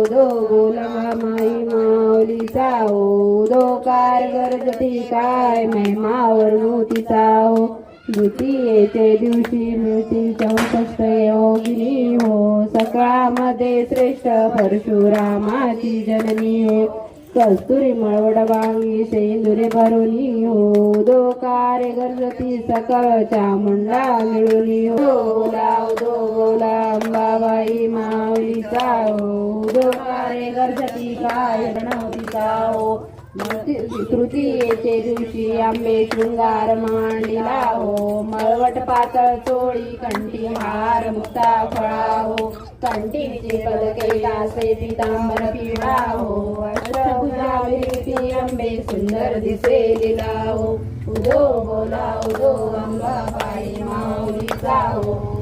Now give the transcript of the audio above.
उदो बोला माई माऊलीचा उदो कार गरजती काय? महिमावर मोती हो द्वितीयेचे दिवशी मिळती चौसष्ट योगिनी हो. सकाळमध्ये श्रेष्ठ परशुरामाची जननी हो. कस्तुरी मळवड वांगी शेंदुरे भरुनी हो. दो कार्य गरजती सकळ चामुंडा मिळुनी हो. लाव दो माऊलीचा हो दो काय प्रणवतीचा तृतीयेचे दिवशी आंबे शृंगार मांडिला हो मळवट पातळ चोळी कंठी हार मुक्ता फळा हो कंठीचे पदके दासे पितांबर पिळा हो अष्टभुजावरी आंबे सुंदर दिसे लिला हो उदो बोला उदो अंबाबाई माऊलीचा हो